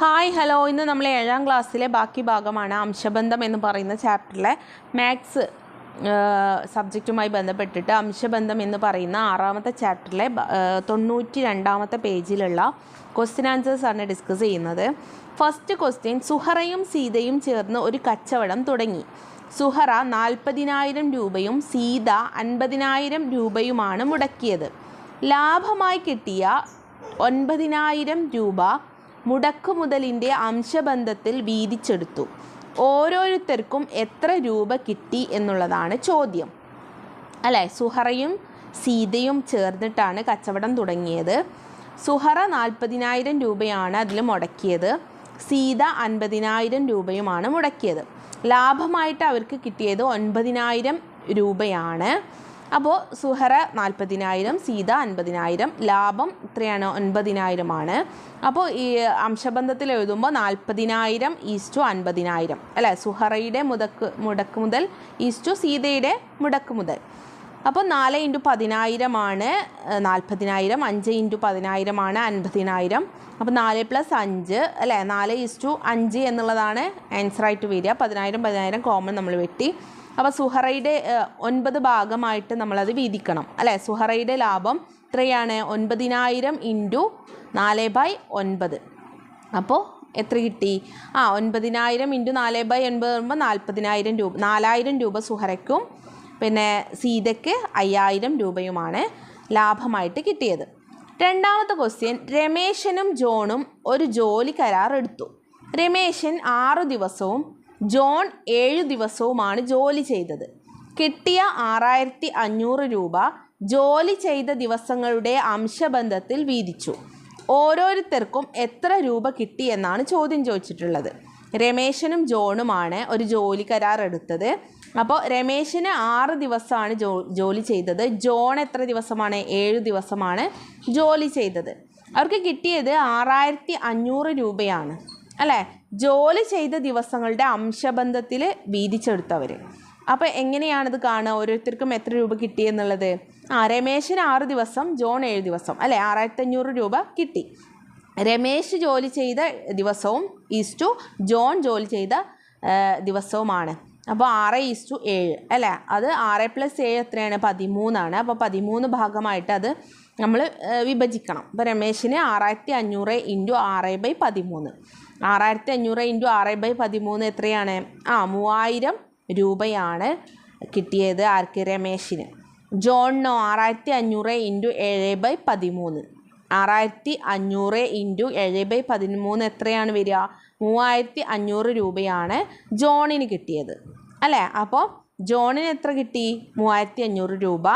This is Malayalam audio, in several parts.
ഹായ് ഹലോ ഇന്ന് നമ്മൾ ഏഴാം ക്ലാസ്സിലെ ബാക്കി ഭാഗമാണ് അംശബന്ധം എന്ന് പറയുന്ന ചാപ്റ്ററിലെ മാത്സ് സബ്ജക്റ്റുമായി ബന്ധപ്പെട്ടിട്ട് അംശബന്ധം എന്ന് പറയുന്ന ആറാമത്തെ ചാപ്റ്ററിലെ തൊണ്ണൂറ്റി രണ്ടാമത്തെ പേജിലുള്ള ക്വസ്റ്റ്യൻ ആണ് ഡിസ്കസ് ചെയ്യുന്നത്. ഫസ്റ്റ് ക്വസ്റ്റ്യൻ സുഹറയും സീതയും ചേർന്ന് ഒരു കച്ചവടം തുടങ്ങി. സുഹറ നാൽപ്പതിനായിരം രൂപയും സീത അൻപതിനായിരം രൂപയുമാണ് മുടക്കിയത്. ലാഭമായി കിട്ടിയ ഒൻപതിനായിരം രൂപ മുടക്കുമുതലിന്റെ അംശബന്ധത്തിൽ വീതിച്ചെടുത്തു. ഓരോരുത്തർക്കും എത്ര രൂപ കിട്ടി എന്നുള്ളതാണ് ചോദ്യം. അല്ലേ? സുഹറയും സീതയും ചേർന്നിട്ടാണ് കച്ചവടം തുടങ്ങിയത്. സുഹറ നാൽപ്പതിനായിരം രൂപയാണ് അതിൽ മുടക്കിയത്. സീത അൻപതിനായിരം രൂപയുമാണ് മുടക്കിയത്. ലാഭമായിട്ട് അവർക്ക് കിട്ടിയത് ഒൻപതിനായിരം രൂപയാണ്. അപ്പോൾ സുഹറ നാൽപ്പതിനായിരം സീത അൻപതിനായിരം ലാഭം ഇത്രയാണ് ഒൻപതിനായിരമാണ്. അപ്പോൾ ഈ അംശബന്ധത്തിൽ എഴുതുമ്പോൾ നാൽപ്പതിനായിരം ഈസ്റ്റു അൻപതിനായിരം. അല്ലേ? സുഹറയുടെ മുതക്ക് മുടക്ക് മുതൽ ഈസ്റ്റു സീതയുടെ മുടക്ക് മുതൽ. അപ്പോൾ നാല് ഇന്റു പതിനായിരമാണ് നാൽപ്പതിനായിരം അഞ്ച് ഇന്റു പതിനായിരമാണ് അൻപതിനായിരം. അപ്പോൾ നാല് പ്ലസ് അഞ്ച് അല്ലേ? നാല് ഈസ്റ്റു അഞ്ച് എന്നുള്ളതാണ് ആൻസറായിട്ട് വരിക. പതിനായിരം പതിനായിരം കോമൺ നമ്മൾ വെട്ടി. അപ്പോൾ സുഹറയുടെ ഒൻപത് ഭാഗമായിട്ട് നമ്മളത് വീതിക്കണം. അല്ലേ? സുഹറയുടെ ലാഭം എത്രയാണ്? ഒൻപതിനായിരം ഇന്റു നാല് ബൈ ഒൻപത്. അപ്പോൾ എത്ര കിട്ടി? ആ ഒൻപതിനായിരം ഇന്റു നാല് ബൈ ഒൻപത് പറയുമ്പോൾ നാൽപ്പതിനായിരം രൂപ നാലായിരം രൂപ സുഹറയ്ക്കും. പിന്നെ സീതയ്ക്ക് അയ്യായിരം രൂപയുമാണ് ലാഭമായിട്ട് കിട്ടിയത്. രണ്ടാമത്തെ ക്വസ്റ്റ്യൻ രമേശനും ജോണും ഒരു ജോലി കരാർ എടുത്തു. രമേശൻ ആറു ദിവസവും ജോൺ ഏഴു ദിവസവുമാണ് ജോലി ചെയ്തത്. കിട്ടിയ ആറായിരത്തി അഞ്ഞൂറ് രൂപ ജോലി ചെയ്ത ദിവസങ്ങളുടെ അംശബന്ധത്തിൽ വീതിച്ചു. ഓരോരുത്തർക്കും എത്ര രൂപ കിട്ടിയെന്നാണ് ചോദ്യം ചോദിച്ചിട്ടുള്ളത്. രമേശനും ജോണുമാണ് ഒരു ജോലി കരാർ എടുത്തത്. അപ്പോൾ രമേശന് ആറ് ദിവസമാണ് ജോ ജോലി ചെയ്തത്. ജോൺ എത്ര ദിവസമാണ്? ഏഴ് ദിവസമാണ് ജോലി ചെയ്തത്. അവർക്ക് കിട്ടിയത് ആറായിരത്തി അഞ്ഞൂറ് രൂപയാണ്. അല്ലേ? ജോലി ചെയ്ത ദിവസങ്ങളുടെ അംശബന്ധത്തിൽ വീതിച്ചെടുത്തവർ അപ്പോൾ എങ്ങനെയാണിത് കാണുക? ഓരോരുത്തർക്കും എത്ര രൂപ കിട്ടിയെന്നുള്ളത് ആ രമേശിന് ആറ് ദിവസം ജോൺ ഏഴ് ദിവസം. അല്ലേ? ആറായിരത്തി അഞ്ഞൂറ് രൂപ കിട്ടി. രമേശ് ജോലി ചെയ്ത ദിവസവും ഈസ് ടു ജോൺ ജോലി ചെയ്ത ദിവസവുമാണ്. അപ്പോൾ ആറ് ഈസ് ടു ഏഴ്. അല്ലേ? അത് ആറ് പ്ലസ് ഏഴ് എത്രയാണ്? പതിമൂന്നാണ്. അപ്പോൾ പതിമൂന്ന് ഭാഗമായിട്ട് അത് നമ്മൾ വിഭജിക്കണം. അപ്പോൾ രമേശിന് ആറായിരത്തി അഞ്ഞൂറ് ഇന്റു ആറ് ബൈ പതിമൂന്ന്. ആറായിരത്തി അഞ്ഞൂറ് ഇന്റു ആറ് ബൈ പതിമൂന്ന് എത്രയാണ്? ആ മൂവായിരം രൂപയാണ് കിട്ടിയത് ആർ കെ രമേശിന്. ജോണിനോ ആറായിരത്തി അഞ്ഞൂറ് ഇന്റു ഏഴ് ബൈ പതിമൂന്ന്. ആറായിരത്തി അഞ്ഞൂറ് ഇന്റു ഏഴ് ബൈ പതിമൂന്ന് എത്രയാണ് വരിക? മൂവായിരത്തി അഞ്ഞൂറ് രൂപയാണ് ജോണിന് കിട്ടിയത്. അല്ലേ? അപ്പോൾ ജോണിന് എത്ര കിട്ടി? മൂവായിരത്തി അഞ്ഞൂറ് രൂപ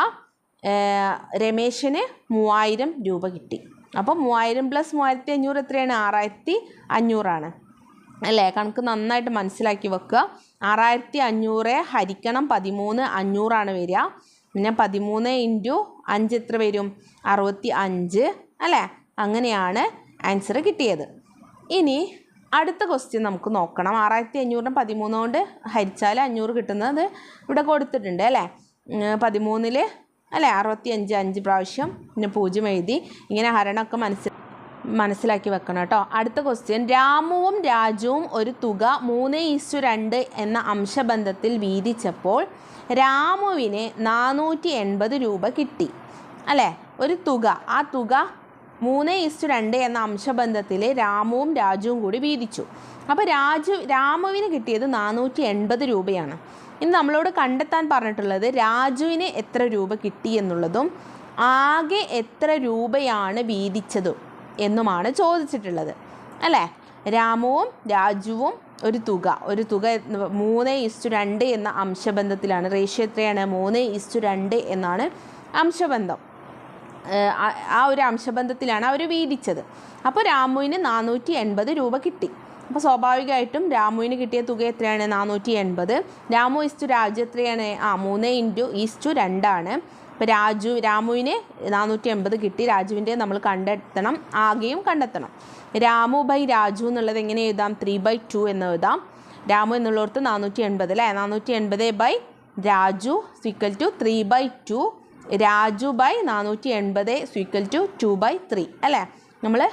രമേശിന് മൂവായിരം രൂപ കിട്ടി. അപ്പോൾ മൂവായിരം പ്ലസ് മൂവായിരത്തി അഞ്ഞൂറ് എത്രയാണ്? ആറായിരത്തി അഞ്ഞൂറാണ് അല്ലേ? കണക്ക് നന്നായിട്ട് മനസ്സിലാക്കി വെക്കുക. ആറായിരത്തി അഞ്ഞൂറ് ഹരിക്കണം പതിമൂന്ന് അഞ്ഞൂറാണ് വരിക. പിന്നെ പതിമൂന്ന് ഇന്റു അഞ്ച് എത്ര വരും? അറുപത്തി അഞ്ച് അല്ലേ? അങ്ങനെയാണ് ആൻസർ കിട്ടിയത്. ഇനി അടുത്ത ക്വസ്റ്റ്യൻ നമുക്ക് നോക്കണം. ആറായിരത്തി അഞ്ഞൂറിന് പതിമൂന്ന് കൊണ്ട് ഹരിച്ചാൽ അഞ്ഞൂറ് കിട്ടുന്നത് ഇവിടെ കൊടുത്തിട്ടുണ്ട്. അല്ലേ? പതിമൂന്നിൽ അല്ലേ? അറുപത്തി അഞ്ച് അഞ്ച് പ്രാവശ്യം പിന്നെ പൂജ്യം എഴുതി ഇങ്ങനെ ഹരണമൊക്കെ മനസ്സിൽ മനസ്സിലാക്കി വെക്കണം കേട്ടോ. അടുത്ത ക്വസ്റ്റ്യൻ രാമുവും രാജുവും ഒരു തുക മൂന്ന് ഈസ്റ്റു രണ്ട് എന്ന അംശബന്ധത്തിൽ വീതിച്ചപ്പോൾ രാമുവിന് നാനൂറ്റി എൺപത് രൂപ കിട്ടി. അല്ലേ? ഒരു തുക. ആ തുക മൂന്ന് ഈസ്റ്റു രണ്ട് എന്ന അംശബന്ധത്തിൽ രാമുവും രാജുവും കൂടി വീതിച്ചു. അപ്പോൾ രാജു രാമുവിന് കിട്ടിയത് നാനൂറ്റി എൺപത് രൂപയാണ്. ഇനി നമ്മളോട് കണ്ടെത്താൻ പറഞ്ഞിട്ടുള്ളത് രാജുവിന് എത്ര രൂപ കിട്ടി എന്നുള്ളതും ആകെ എത്ര രൂപയാണ് വീതിച്ചതും എന്നുമാണ് ചോദിച്ചിട്ടുള്ളത്. അല്ലേ? രാമുവും രാജുവും ഒരു തുക ഒരു തുക മൂന്ന് ഇസ്റ്റു രണ്ട് എന്ന അംശബന്ധത്തിലാണ് റേഷ്യോ എത്രയാണ്? മൂന്ന് ഇസ്റ്റു രണ്ട് എന്നാണ് അംശബന്ധം. ആ ഒരു അംശബന്ധത്തിലാണ് അവർ വീതിച്ചത്. അപ്പോൾ രാമുവിന് നാനൂറ്റി എൺപത് രൂപ കിട്ടി. അപ്പോൾ സ്വാഭാവികമായിട്ടും രാമുവിന് കിട്ടിയ തുക എത്രയാണ്? നാനൂറ്റി എൺപത് രാമു ഇസ്റ്റു രാജു എത്രയാണ്? ആ മൂന്ന് ഇന്റു ഈസ്റ്റു രണ്ടാണ്. അപ്പോൾ രാജു രാമുവിന് നാനൂറ്റി എൺപത് കിട്ടി. രാജുവിന്റെ നമ്മൾ കണ്ടെത്തണം. ആകെയും കണ്ടെത്തണം. രാമു ബൈ രാജു എന്നുള്ളത് എങ്ങനെ എഴുതാം? ത്രീ ബൈ ടു എന്ന് എഴുതാം. രാമു എന്നുള്ളവർക്ക് നാനൂറ്റി എൺപത് അല്ലേ? നാനൂറ്റി എൺപത് by Raju equal to three by two Raju by നാനൂറ്റി എൺപത് equal to two by three അല്ലേ? നമ്മൾ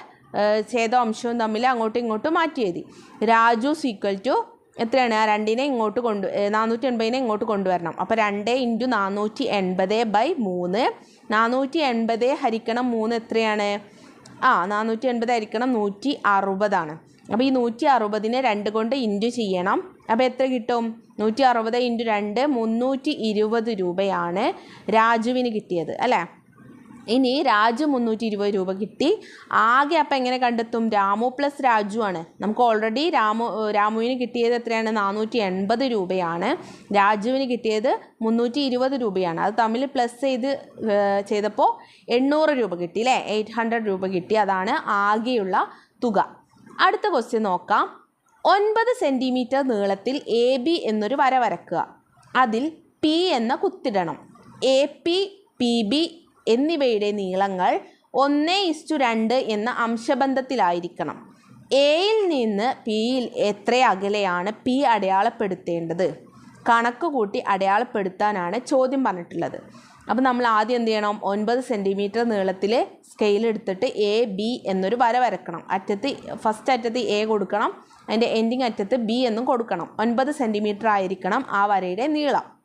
ഛേദവും അംശവും തമ്മിൽ അങ്ങോട്ടും ഇങ്ങോട്ടും മാറ്റി എഴുതി. രാജു സീക്വൽ ടു എത്രയാണ്? ആ രണ്ടിനെ ഇങ്ങോട്ട് കൊണ്ട് നാനൂറ്റി എൺപതിനെ ഇങ്ങോട്ട് കൊണ്ടുവരണം. അപ്പോൾ രണ്ട് ഇന്റു നാനൂറ്റി എൺപത് ബൈ മൂന്ന്. നാനൂറ്റി എൺപത് ഹരിക്കണം മൂന്ന് എത്രയാണ്? ആ നാനൂറ്റി എൺപത് ഹരിക്കണം നൂറ്റി അറുപതാണ് അപ്പോൾ ഈ നൂറ്റി അറുപതിനെ രണ്ട് കൊണ്ട് ഇന്റു ചെയ്യണം. അപ്പോൾ എത്ര കിട്ടും? നൂറ്റി അറുപത് ഇന്റു രണ്ട് മുന്നൂറ്റി ഇരുപത് രൂപയാണ് രാജുവിന് കിട്ടിയത് അല്ലേ? ഇനി രാജു മുന്നൂറ്റി ഇരുപത് രൂപ കിട്ടി. ആകെ അപ്പം എങ്ങനെ കണ്ടെത്തും? രാമു പ്ലസ് രാജു ആണ്. നമുക്ക് ഓൾറെഡി രാമു രാമുവിന് കിട്ടിയത് എത്രയാണ്? നാനൂറ്റി എൺപത് രൂപയാണ്. രാജുവിന് കിട്ടിയത് മുന്നൂറ്റി ഇരുപത് രൂപയാണ്. അത് തമ്മിൽ പ്ലസ് ചെയ്ത് ചെയ്തപ്പോൾ എണ്ണൂറ് രൂപ കിട്ടി അല്ലേ എയ്റ്റ് ഹൺഡ്രഡ് രൂപ കിട്ടി. അതാണ് ആകെയുള്ള തുക. അടുത്ത ക്വസ്റ്റ്യൻ നോക്കാം. ഒൻപത് സെന്റിമീറ്റർ നീളത്തിൽ എ ബി എന്നൊരു വര വരക്കുക. അതിൽ പി എന്ന കുത്തിടണം. എ പി പി ബി എന്നിവയുടെ നീളങ്ങൾ ഒന്ന് ഇസ്റ്റു രണ്ട് എന്ന അംശബന്ധത്തിലായിരിക്കണം. എയിൽ നിന്ന് പിയിൽ എത്ര അകലെയാണ് പി അടയാളപ്പെടുത്തേണ്ടത്? കണക്ക് കൂട്ടി അടയാളപ്പെടുത്താനാണ് ചോദ്യം പറഞ്ഞിട്ടുള്ളത്. അപ്പോൾ നമ്മൾ ആദ്യം എന്ത് ചെയ്യണം? ഒൻപത് സെന്റിമീറ്റർ നീളത്തിൽ സ്കെയിൽ എടുത്തിട്ട് എ ബി എന്നൊരു വര വരക്കണം. അറ്റത്ത് ഫസ്റ്റ് അറ്റത്ത് എ കൊടുക്കണം. അതിന്റെ എൻഡിങ് അറ്റത്ത് ബി എന്നും കൊടുക്കണം. ഒൻപത് സെന്റിമീറ്റർ ആയിരിക്കണം ആ വരയുടെ നീളം.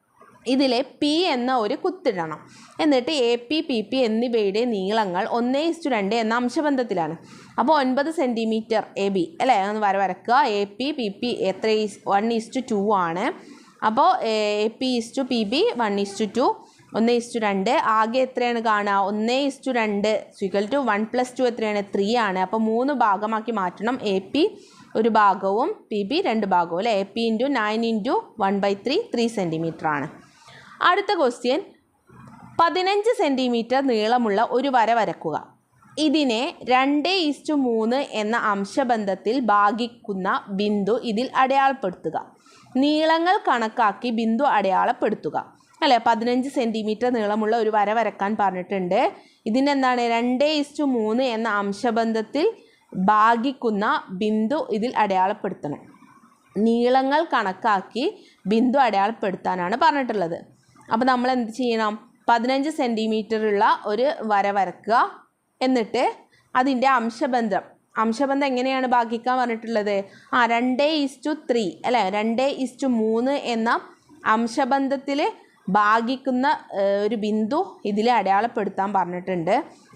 ഇതിലെ പി എന്ന ഒരു കുത്തിടണം. എന്നിട്ട് എ പി പി പി എന്നിവയുടെ നീളങ്ങൾ ഒന്നേ ഇസ്റ്റു രണ്ട് എന്ന അംശബന്ധത്തിലാണ്. അപ്പോൾ ഒൻപത് സെന്റിമീറ്റർ എ ബി അല്ലേ? ഒന്ന് വര വരക്കുക. എ പി പി പി എത്ര വൺ ഇസ്റ്റു ടു ആണ്. അപ്പോൾ A P is to P B one is to two ഒന്ന് ഇസ്റ്റു രണ്ട്. ആകെ എത്രയാണ് കാണുക? ഒന്നേ ഇസ്റ്റു രണ്ട് equal to one plus two എത്രയാണ്? ത്രീ ആണ്. അപ്പോൾ മൂന്ന് ഭാഗമാക്കി മാറ്റണം. എ പി ഒരു ഭാഗവും പി ബി രണ്ട് ഭാഗവും അല്ലേ? A P into nine into one by three three centimetre ആണ്. അടുത്ത ക്വസ്റ്റ്യൻ പതിനഞ്ച് സെന്റിമീറ്റർ നീളമുള്ള ഒരു വര വരക്കുക. ഇതിനെ രണ്ട് ഈസ്റ്റു മൂന്ന് എന്ന അംശബന്ധത്തിൽ ഭാഗിക്കുന്ന ബിന്ദു ഇതിൽ അടയാളപ്പെടുത്തുക. നീളങ്ങൾ കണക്കാക്കി ബിന്ദു അടയാളപ്പെടുത്തുക. അല്ലേ? പതിനഞ്ച് സെന്റിമീറ്റർ നീളമുള്ള ഒരു വര വരക്കാൻ പറഞ്ഞിട്ടുണ്ട്. ഇതിനെന്താണ്? രണ്ട് ഈസ്റ്റു മൂന്ന് എന്ന അംശബന്ധത്തിൽ ഭാഗിക്കുന്ന ബിന്ദു ഇതിൽ അടയാളപ്പെടുത്തണം. നീളങ്ങൾ കണക്കാക്കി ബിന്ദു അടയാളപ്പെടുത്താനാണ് പറഞ്ഞിട്ടുള്ളത്. അപ്പോൾ നമ്മൾ എന്ത് ചെയ്യണം? പതിനഞ്ച് സെന്റിമീറ്ററുള്ള ഒരു വര വരക്കുക. എന്നിട്ട് അതിന്റെ അംശബന്ധം. അംശബന്ധം എങ്ങനെയാണ് ഭാഗിക്കാൻ പറഞ്ഞിട്ടുള്ളത്? ആ രണ്ട് ഇസ്റ്റു ത്രീ അല്ലേ? രണ്ട് ഇസ്റ്റു മൂന്ന് എന്ന അംശബന്ധത്തിൽ ഭാഗിക്കുന്ന ഒരു ബിന്ദു ഇതിൽ അടയാളപ്പെടുത്താൻ പറഞ്ഞിട്ടുണ്ട്.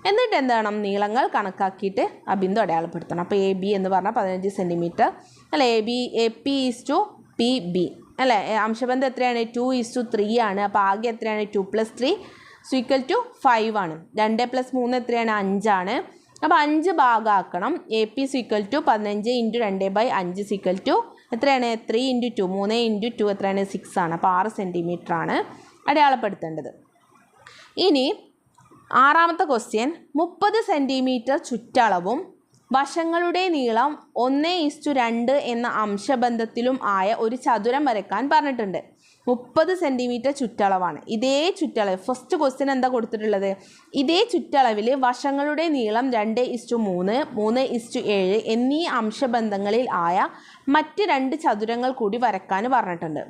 എന്നിട്ട് എന്താണ് നീളങ്ങൾ കണക്കാക്കിയിട്ട് ആ ബിന്ദു അടയാളപ്പെടുത്തണം. അപ്പോൾ എ ബി എന്ന് പറഞ്ഞാൽ പതിനഞ്ച് സെന്റിമീറ്റർ അല്ല? A B A P is to P B. അല്ലേ? അംശബന്ധം എത്രയാണ്? ടു ഈസ് ടു ത്രീ ആണ്. അപ്പോൾ ആകെ എത്രയാണ്? Two plus three equal to five ആണ്. രണ്ട് പ്ലസ് മൂന്ന് എത്രയാണ്? അഞ്ചാണ് അപ്പോൾ അഞ്ച് ഭാഗമാക്കണം എ പി സ്വീക്കൽ ടു പതിനഞ്ച് ഇന്റു രണ്ട് ബൈ അഞ്ച് സിക്വൽ ടു എത്രയാണ്? ത്രീ ഇന്റു ടു മൂന്ന് ഇന്റു ടു എത്രയാണ്? സിക്സ് ആണ്. അപ്പോൾ ആറ് സെന്റിമീറ്റർ ആണ് അടയാളപ്പെടുത്തേണ്ടത്. ഇനി ആറാമത്തെ ക്വസ്റ്റ്യൻ മുപ്പത് സെന്റിമീറ്റർ ചുറ്റളവും വശങ്ങളുടെ നീളം ഒന്ന് ഇസ്റ്റു രണ്ട് എന്ന അംശബന്ധത്തിലും ആയ ഒരു ചതുരം വരയ്ക്കാൻ പറഞ്ഞിട്ടുണ്ട്. മുപ്പത് സെന്റിമീറ്റർ ചുറ്റളവാണ്. ഇതേ ചുറ്റളവ് ഫസ്റ്റ് ക്വസ്റ്റ്യൻ എന്താ കൊടുത്തിട്ടുള്ളത്? ഇതേ ചുറ്റളവിൽ വശങ്ങളുടെ നീളം രണ്ട് ഇസ്റ്റു മൂന്ന് മൂന്ന് ഇസ്റ്റു ഏഴ് എന്നീ അംശബന്ധങ്ങളിൽ ആയ മറ്റ് രണ്ട് ചതുരങ്ങൾ കൂടി വരയ്ക്കാൻ പറഞ്ഞിട്ടുണ്ട്.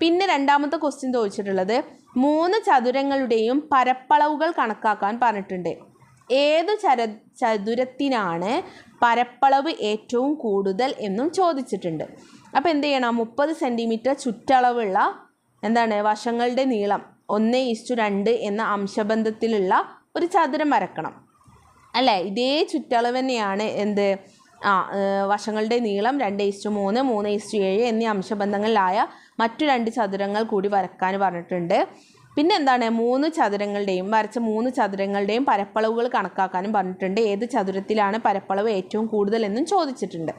പിന്നെ രണ്ടാമത്തെ ക്വസ്റ്റ്യൻ ചോദിച്ചിട്ടുള്ളത് മൂന്ന് ചതുരങ്ങളുടെയും പരപ്പളവുകൾ കണക്കാക്കാൻ പറഞ്ഞിട്ടുണ്ട്. ഏതു ചര ചതുരത്തിനാണ് പരപ്പളവ് ഏറ്റവും കൂടുതൽ എന്നും ചോദിച്ചിട്ടുണ്ട്. അപ്പോൾ എന്ത് ചെയ്യണം? മുപ്പത് സെന്റിമീറ്റർ ചുറ്റളവുള്ള എന്താണ്? വശങ്ങളുടെ നീളം ഒന്ന് ഇസ്റ്റു രണ്ട് എന്ന അംശബന്ധത്തിലുള്ള ഒരു ചതുരം വരക്കണം. അല്ലേ? ഇതേ ചുറ്റളവ് തന്നെയാണ് എന്ത്? ആ വശങ്ങളുടെ നീളം രണ്ട് ഇസ്റ്റു മൂന്ന് മൂന്ന് ഇസ്റ്റു ഏഴ് എന്നീ അംശബന്ധങ്ങളിലായ മറ്റു രണ്ട് ചതുരങ്ങൾ കൂടി വരക്കാൻ പറഞ്ഞിട്ടുണ്ട്. പിന്നെ എന്താണ് മൂന്ന് ചതുരങ്ങളുടെയും വരച്ച മൂന്ന് ചതുരങ്ങളുടെയും പരപ്പളവുകൾ കണക്കാക്കാനും പറഞ്ഞിട്ടുണ്ട്. ഏത് ചതുരത്തിലാണ് പരപ്പളവ് ഏറ്റവും കൂടുതൽ എന്നും ചോദിച്ചിട്ടുണ്ട്.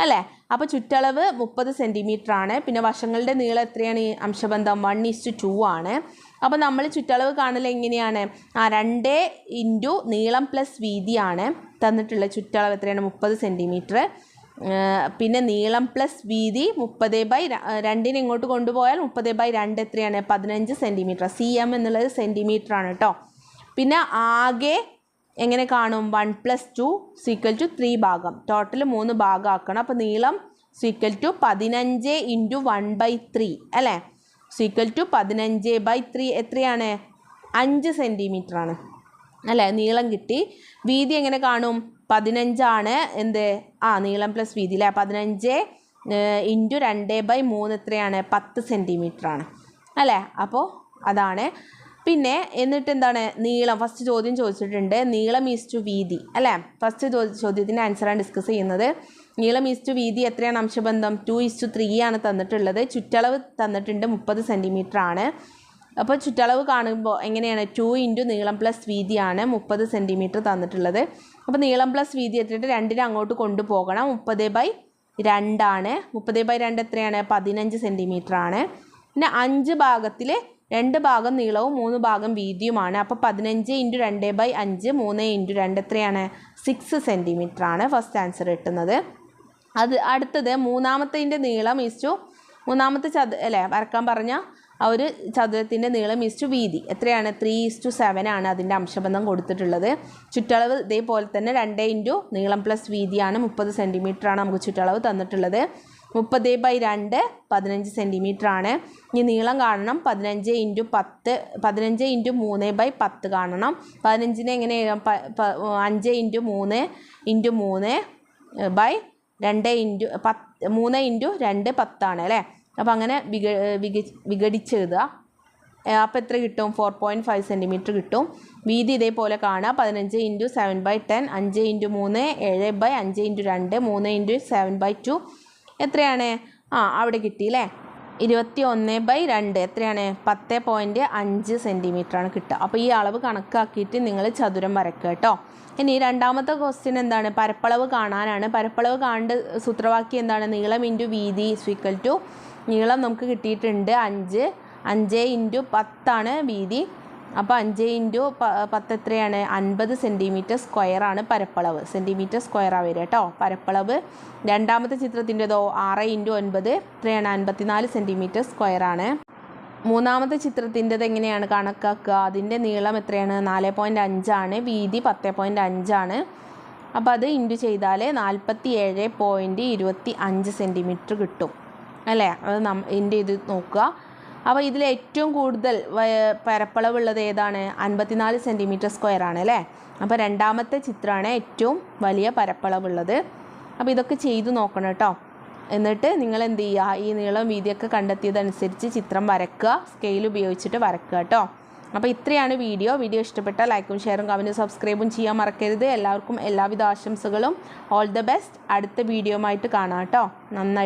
അല്ലേ? അപ്പോൾ ചുറ്റളവ് മുപ്പത് സെന്റിമീറ്റർ ആണ് പിന്നെ വശങ്ങളുടെ നീളം എത്രയാണ്? ഈ അംശബന്ധം വൺ ഇസ്റ്റു ടു ആണ്. അപ്പോൾ നമ്മൾ ചുറ്റളവ് കാണൽ എങ്ങനെയാണ്? ആ രണ്ട് ഇന്റു നീളം പ്ലസ് വീതിയാണ് തന്നിട്ടുള്ള ചുറ്റളവ് എത്രയാണ്? മുപ്പത് സെന്റിമീറ്റർ പിന്നെ നീളം പ്ലസ് വീതി മുപ്പത് ബൈ രണ്ടിനെ ഇങ്ങോട്ട് കൊണ്ടുപോയാൽ മുപ്പത് ബൈ രണ്ട് എത്രയാണ്? പതിനഞ്ച് സെന്റിമീറ്റർ സി എം എന്നുള്ളത് സെന്റിമീറ്റർ ആണ് കേട്ടോ പിന്നെ ആകെ എങ്ങനെ കാണും? One plus two equal to three ഭാഗം. ടോട്ടൽ മൂന്ന് ഭാഗമാക്കണം. അപ്പോൾ നീളം സീക്വൽ ടു പതിനഞ്ച് ഇന്റു വൺ ബൈ ത്രീ അല്ലേ? സീക്വൽ ടു പതിനഞ്ച് ബൈ ത്രീ എത്രയാണ്? അഞ്ച് സെന്റിമീറ്റർ ആണ്. അല്ലേ? നീളം കിട്ടി. വീതി എങ്ങനെ കാണും? പതിനഞ്ചാണ് എന്ത്? ആ നീളം പ്ലസ് വീതി അല്ലേ പതിനഞ്ച് ഇന്റു രണ്ട് ബൈ മൂന്ന് എത്രയാണ്? പത്ത് സെന്റിമീറ്റർ ആണ്. അല്ലേ? അപ്പോൾ അതാണ്. പിന്നെ എന്നിട്ട് എന്താണ്? നീളം. ഫസ്റ്റ് ചോദ്യം ചോദിച്ചിട്ടുണ്ട്. നീളം ഈസ് ടു വീതി. അല്ലേ? ഫസ്റ്റ് ചോദ്യത്തിന്റെ ആൻസറാണ് ഡിസ്കസ് ചെയ്യുന്നത്. നീളം ഈസ് ടു വീതി എത്രയാണ്? അംശബന്ധം ടു ഈസ് ടു ത്രീ ആണ് തന്നിട്ടുള്ളത്. ചുറ്റളവ് തന്നിട്ടുണ്ട് മുപ്പത് സെന്റിമീറ്റർ ആണ്. അപ്പോൾ ചുറ്റളവ് കാണുമ്പോൾ എങ്ങനെയാണ്? ടു ഇന്റു നീളം പ്ലസ് വീതിയാണ് മുപ്പത് സെന്റിമീറ്റർ തന്നിട്ടുള്ളത്. അപ്പോൾ നീളം പ്ലസ് വീതി എത്തിയിട്ട് രണ്ടിനെ അങ്ങോട്ട് കൊണ്ടുപോകണം. മുപ്പത് ബൈ രണ്ടാണ് മുപ്പത് ബൈ രണ്ട് എത്രയാണ്? പതിനഞ്ച് സെന്റിമീറ്റർ ആണ്. പിന്നെ അഞ്ച് ഭാഗത്തിൽ രണ്ട് ഭാഗം നീളവും മൂന്ന് ഭാഗം വീതിയുമാണ്. അപ്പോൾ പതിനഞ്ച് ഇന്റു രണ്ട് ബൈ അഞ്ച് മൂന്ന് ഇന്റു രണ്ട് എത്രയാണ്? സിക്സ് സെന്റിമീറ്റർ ആണ് ഫസ്റ്റ് ആൻസർ കിട്ടുന്നത്. അത് അടുത്തത് മൂന്നാമത്തതിന്റെ നീളം ഈസ്റ്റു മൂന്നാമത്തെ ചത് അല്ലേ വരക്കാൻ പറഞ്ഞ ആ ഒരു ചതുരത്തിന്റെ നീളം ഈസ്റ്റു വീതി. എത്രയാണ്? ത്രീ ഈസ്റ്റു സെവൻ ആണ് അതിന്റെ അംശബന്ധം കൊടുത്തിട്ടുള്ളത്. ചുറ്റളവ് ഇതേപോലെ തന്നെ രണ്ട് ഇന്റു നീളം പ്ലസ് വീതിയാണ് മുപ്പത് ആണ് നമുക്ക് ചുറ്റളവ് തന്നിട്ടുള്ളത്. മുപ്പത് ബൈ രണ്ട് പതിനഞ്ച് സെന്റിമീറ്റർ ആണ്. ഇനി നീളം കാണണം. പതിനഞ്ച് ഇന്റു പത്ത് പതിനഞ്ച് ഇന്റു മൂന്ന് ബൈ പത്ത് കാണണം. പതിനഞ്ചിനെ എങ്ങനെ അഞ്ച് ഇന്റു മൂന്ന് ഇന്റു മൂന്ന് ബൈ രണ്ട് ഇന്റു പത്ത് മൂന്ന് ഇന്റു രണ്ട് പത്താണ് അല്ലേ? അപ്പോൾ അങ്ങനെ വിക വിക വിഘടിച്ചെഴുതുക. അപ്പോൾ എത്ര കിട്ടും? ഫോർ പോയിന്റ് ഫൈവ് സെന്റിമീറ്റർ കിട്ടും. വീതി ഇതേപോലെ കാണുക. പതിനഞ്ച് ഇന്റു സെവൻ ബൈ ടെൻ അഞ്ച് ഇന്റു മൂന്ന് ഏഴ് ബൈ അഞ്ച് ഇന്റു രണ്ട് മൂന്ന് ഇന്റു സെവൻ ബൈ ടു എത്രയാണ്? ആ അവിടെ കിട്ടി അല്ലേ ഇരുപത്തി ഒന്ന് ബൈ രണ്ട്. എത്രയാണ്? പത്ത് പോയിന്റ് അഞ്ച് സെന്റിമീറ്റർ ആണ് കിട്ടുക. അപ്പോൾ ഈ അളവ് കണക്കാക്കിയിട്ട് നിങ്ങൾ ചതുരം വരയ്ക്കുക കേട്ടോ. ഇനി രണ്ടാമത്തെ ക്വസ്റ്റ്യൻ എന്താണ്? പരപ്പളവ് കാണാനാണ്. പരപ്പളവ് കാണേണ്ട സൂത്രവാക്യം എന്താണ്? നീളം ഇന്റു വീതി സ്വീക്കൽ ടു നീളം നമുക്ക് കിട്ടിയിട്ടുണ്ട് അഞ്ച്. അഞ്ച് ഇന്റു പത്താണ് വീതി. അപ്പോൾ അഞ്ച് ഇന്റു പത്ത് എത്രയാണ്? അൻപത് സെന്റിമീറ്റർ സ്ക്വയറാണ് പരപ്പളവ്. സെന്റിമീറ്റർ സ്ക്വയറാണ് വരിക കേട്ടോ. പരപ്പളവ്. രണ്ടാമത്തെ ചിത്രത്തിന്റെതോ ആറ് ഇന്റു ഒൻപത് എത്രയാണ്? അൻപത്തിനാല് സെന്റിമീറ്റർ സ്ക്വയറാണ് മൂന്നാമത്തെ ചിത്രത്തിന്റെത് എങ്ങനെയാണ് കണക്കാക്കുക? അതിന്റെ നീളം എത്രയാണ്? നാല് പോയിന്റ് അഞ്ചാണ്. വീതി പത്ത് പോയിന്റ് അഞ്ചാണ്. അപ്പോൾ അത് ഇന്റു ചെയ്താൽ നാൽപ്പത്തി ഏഴ് പോയിന്റ് ഇരുപത്തി അഞ്ച് സെന്റിമീറ്റർ കിട്ടും. അല്ലേ? അത് നം എന്റെ ഇത് നോക്കുക. അപ്പോൾ ഇതിൽ ഏറ്റവും കൂടുതൽ പരപ്പളവുള്ളത് ഏതാണ്? അൻപത്തിനാല് സെന്റിമീറ്റർ സ്ക്വയർ ആണ് അല്ലേ? അപ്പോൾ രണ്ടാമത്തെ ചിത്രമാണ് ഏറ്റവും വലിയ പരപ്പളവുള്ളത്. അപ്പോൾ ഇതൊക്കെ ചെയ്തു നോക്കണം കേട്ടോ. എന്നിട്ട് നിങ്ങൾ എന്ത് ചെയ്യുക? ഈ നീളം വീതിയൊക്കെ കണ്ടെത്തിയതനുസരിച്ച് ചിത്രം വരക്കുക. സ്കെയിൽ ഉപയോഗിച്ചിട്ട് വരക്കുക കേട്ടോ. അപ്പോൾ ഇത്രയാണ് വീഡിയോ. വീഡിയോ ഇഷ്ടപ്പെട്ടാൽ ലൈക്കും ഷെയറും കമന്റും സബ്സ്ക്രൈബും ചെയ്യാൻ മറക്കരുത്. എല്ലാവർക്കും എല്ലാവിധ ആശംസകളും. All the best. അടുത്ത വീഡിയോ ആയിട്ട് കാണാം കേട്ടോ. നന്നായി